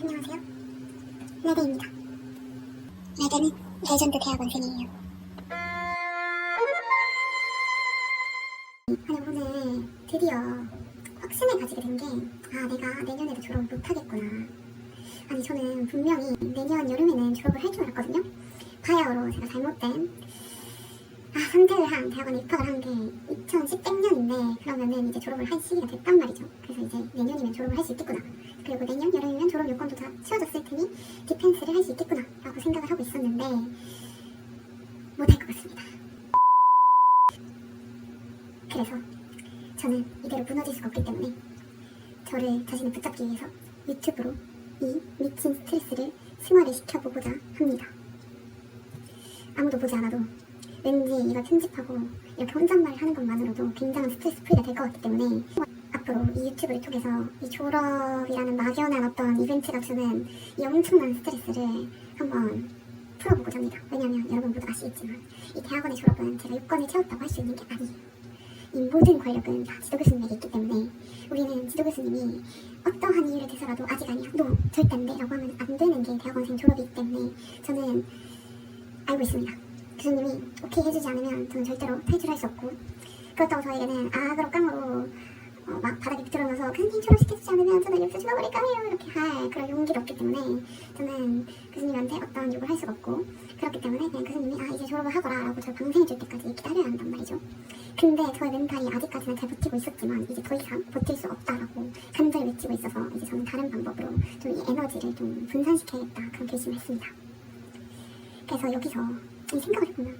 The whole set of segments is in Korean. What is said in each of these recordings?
안녕하세요. 레데입니다. 레데는 레전드 대학원생이에요. 아니 오늘 드디어 확신을 가지게 된 게 아 내가 내년에도 졸업을 못하겠구나. 아니 저는 분명히 내년 여름에는 졸업을 할 줄 알았거든요. 바야흐로 제가 잘못된 아 선택을 한 대학원에 입학을 한 게 2010년인데 그러면은 이제 졸업을 할 시기가 됐단 말이죠. 그래서 이제 내년이면 졸업을 할 수 있겠구나. 그리고 내년 여름이면 졸업 요건도 다 채워졌을 테니 디펜스를 할 수 있겠구나 라고 생각을 하고 있었는데 못할 것 같습니다. 그래서 저는 이대로 무너질 수가 없기 때문에 저를 자신을 붙잡기 위해서 유튜브로 이 미친 스트레스를 승화를 시켜보고자 합니다. 아무도 보지 않아도 왠지 이걸 편집하고 이렇게 혼잣말 하는 것만으로도 굉장한 스트레스 풀이가 될 것 같기 때문에 앞으로 이 유튜브를 통해서 이 졸업이라는 막연한 어떤 이벤트가 주는 이 엄청난 스트레스를 한번 풀어보고자 합니다. 왜냐하면 여러분 모두 아시겠지만 이 대학원의 졸업은 제가 요건을 채웠다고 할 수 있는 게 아니에요. 이 모든 권력은 다 지도 교수님에게 있기 때문에 우리는 지도 교수님이 어떠한 이유를 대서라도 아직 아니야, 너 절대 안 돼 라고 하면 안 되는 게 대학원생 졸업이기 때문에 저는 알고 있습니다. 교수님이 오케이 해주지 않으면 저는 절대로 탈출할 수 없고 그렇다고 저에게는 악으로 깡으로 어, 막 바닥에 비틀어넣어서 교수님 졸업시켜주지 않으면 저는 여기서 죽어버릴 거예요? 이렇게 할 그런 용기가 없기 때문에 저는 교수님한테 어떤 욕을 할 수가 없고 그렇기 때문에 그냥 교수님이 아 이제 졸업을 하거라 라고 저를 방생해줄 때까지 기다려야 한단 말이죠. 근데 저의 멘탈이 아직까지는 잘 버티고 있었지만 이제 더 이상 버틸 수 없다라고 간절히 외치고 있어서 이제 저는 다른 방법으로 좀 이 에너지를 좀 분산시켜야겠다 그런 결심을 했습니다. 그래서 여기서 이 생각을 해보면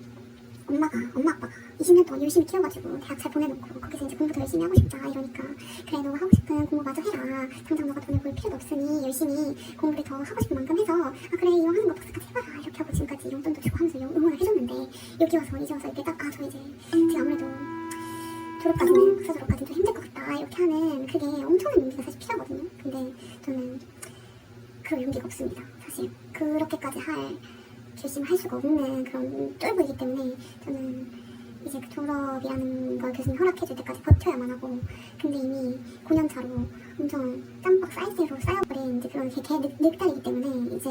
엄마가 엄마 아빠가 20년 동안 열심히 키워가지고 대학 잘 보내놓고 거기서 이제 공부 더 열심히 하고 싶다 이러니까 그래 너가 하고 싶은 공부 마저 해라. 당장 너가 돈을 벌 필요도 없으니 열심히 공부를 더 하고 싶은 만큼 해서 아 그래 이거 하는 거 박사까지 해봐라. 이렇게 하고 지금까지 용돈도 주고 하면서 영- 응원을 해줬는데 여기 와서 이제 와서 이렇게 딱 아 저 이제 제가 아무래도 졸업까지는 박사 졸업까지는 좀 힘들 것 같다 이렇게 하는 그게 엄청난 용기가 사실 필요하거든요. 근데 저는 그런 용기가 없습니다 사실. 그렇게까지 할 결심을 할 수가 없는 그런 쫄보이기 때문에 저는 이제 그 졸업이라는 걸 교수님 허락해줄 때까지 버텨야만 하고 근데 이미 9년 차로 엄청 땀박 사이즈로 쌓여버린 이제 그런 개, 개 늑, 늑달이기 때문에 이제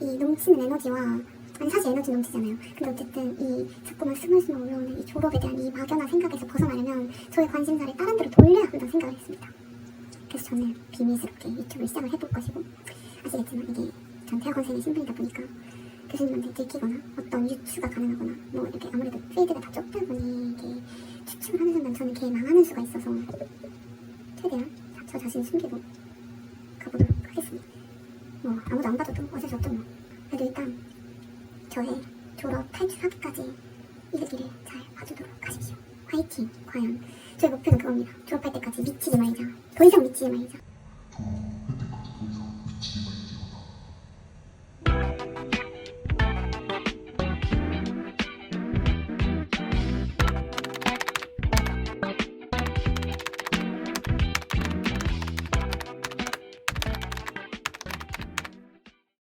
이 넘치는 에너지와 아니 사실 에너지 넘치잖아요. 근데 어쨌든 이 자꾸만 스물스물 올라오는 이 졸업에 대한 이 막연한 생각에서 벗어나려면 저의 관심사를 다른 데로 돌려야 한다는 생각을 했습니다. 그래서 저는 비밀스럽게 유튜브를 시작을 해볼 것이고 아시겠지만 이게 전 대학원생의 신분이다 보니까 교수님한테 들키거나 어떤 유추가 가능하거나 뭐 이렇게 아무래도 필드가 다 좁다 보니 이게 추측을 하는 순간 저는 걔 망하는 수가 있어서 최대한 저 자신 숨기고 가보도록 하겠습니다. 뭐 아무도 안 봐도 어쩔 수 없죠 뭐. 그래도 일단 저의 졸업 탈출하기까지 일기를 잘 봐주도록 하십시오. 화이팅! 과연 저의 목표는 그겁니다. 졸업할 때까지 미치지 말자. 더 이상 미치지 말자.